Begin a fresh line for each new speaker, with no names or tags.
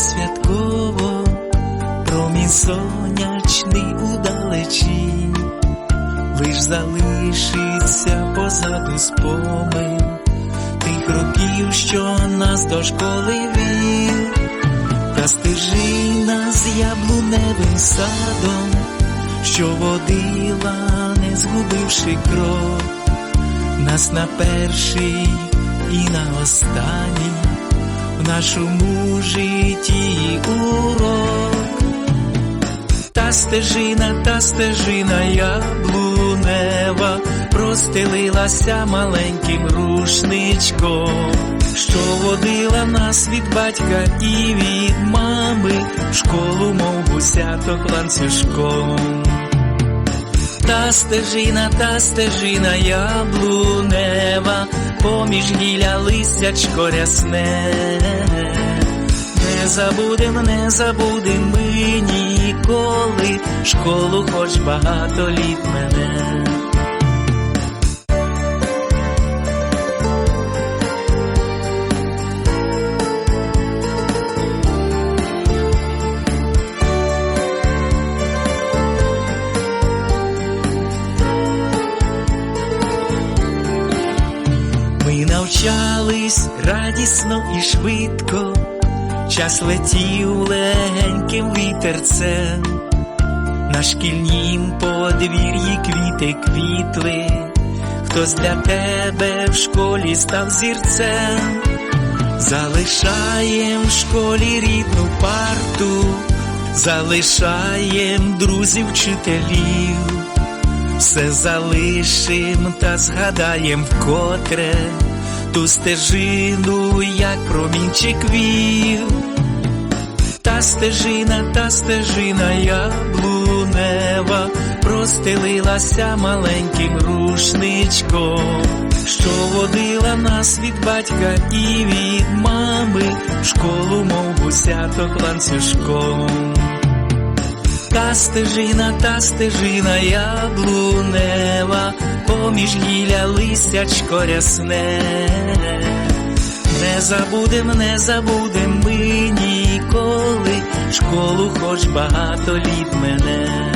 святково, промінь сонячний удалечінь, лиш залишиться позаду спомин тих років, що нас до школи вів, та стежина з яблуневим садом, що водила, не згубивши крок, нас на перший і на останній в нашому житті Стежина, та стежина яблунева простелилася маленьким рушничком, що водила нас від батька і від мами в школу, мов гусяток ланцюжком. Та стежина, та стежина яблунева, поміж гілля листячко рясне. Не забудем, не забудем ми ніколи школу, хоч багато літ мене. Ми навчались радісно і швидко, час летів легеньким вітерцем, на шкільнім подвір'ї квіти квітли, хтось для тебе в школі став зірцем, залишаєм в школі рідну парту, залишаєм друзів вчителів. Все залишим та згадаєм вкотре ту стежину, як промінчик вів. Та стежина, та стежина яблунева простелилася маленьким рушничком, що водила нас від батька і від мами в школу, мов гусяток ланцюжком. Та стежина, та стежина яблунева, поміж гілля листячко рясне. Не забудем, не забудем ми ніколи школу, хоч багато літ мене.